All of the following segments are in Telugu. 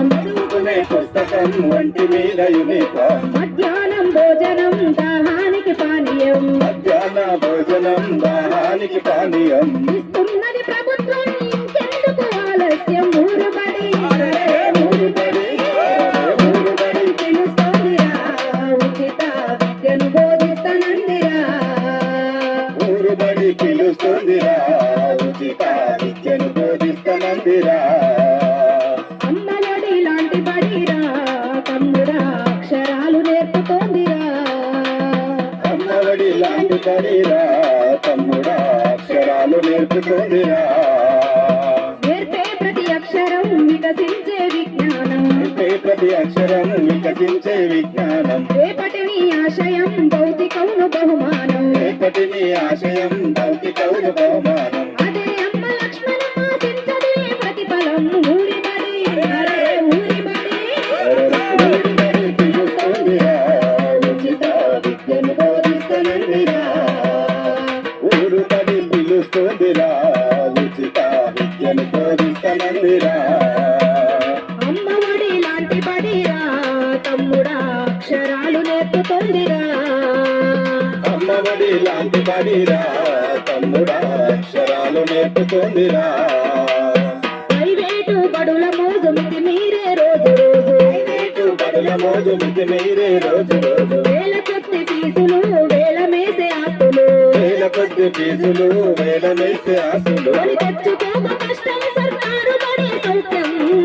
యూనిఫామ్ ఒంటి మీద యూనిఫామ్. మధ్యాహ్నం భోజనం దాహానికి పానీయం. మధ్యాహ్న భోజనం దాహానికి పానీయం. ఇస్తున్నది ప్రభుత్వం ఇంకెందుకు ఆలస్యం? ఊరుబడి. ఊరుబడి. ఊరుబడి. పిలుస్తోందిరా ఉచిత విద్యను బోధిస్తానందిరా. ఊరుబడి పిలుస్తుందిరా ఉచిత విద్యను బోధిస్తనందిరా. తమ్ముడా అక్షరాలు నేర్పుతుందిరా నేర్పే ప్రతి అక్షరం వికసించే విజ్ఞానం. అంటే ప్రతి అక్షరం వికసించే విజ్ఞానం. రేపటి నీ ఆశయం భౌతికమును బహుమానం. రేపటి నీ ఆశయం భౌతికౌన బహుమానం. పిలుస్తుందిరా ఉచిత విద్యను బోధిస్తనందిరా అమ్మఒడి లాంటి బడిరా తమ్ముడా అక్షరాలు నేర్పుతోందిరా. అమ్మఒడి లాంటి బడిరా తమ్ముడా అక్షరాలు నేర్పుతుందిరా ప్రైవేటు బడుల మోజు మీరే రోజు రోజు. ప్రైవేటు బడుల మోజు మీరే రోజు రోజు. వేల కొద్ది ఫీజులు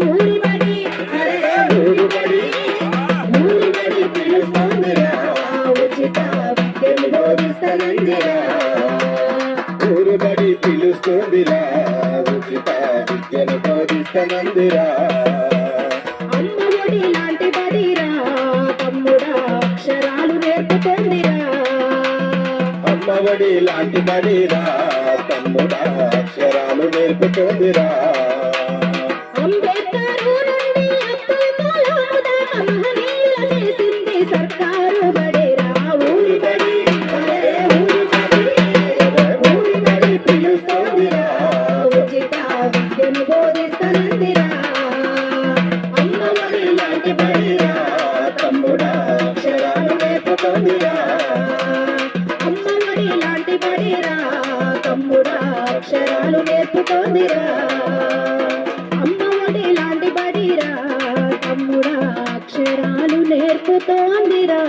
ఊరిబడి అరే ఊరుబడి ఊరుబడి పిలుస్తుందిరా ఉచిత విద్యను బోధిస్తానందిరా అమ్మఒడి లాంటి బడిరా తమ్ముడా అక్షరాలు నేర్పుతోందిరా. అంబేద్కర్ నుండి అబ్దుల్ కలాం దాకా మహనీయుల చేసింది సర్కారు. లాంటి పడిరా తమ్ముడా అక్షరాలు నేర్పుతోందిరా. అమ్మ ఒడి లాంటి పడిరా తమ్ముడా అక్షరాలు నేర్పుతోందిరా.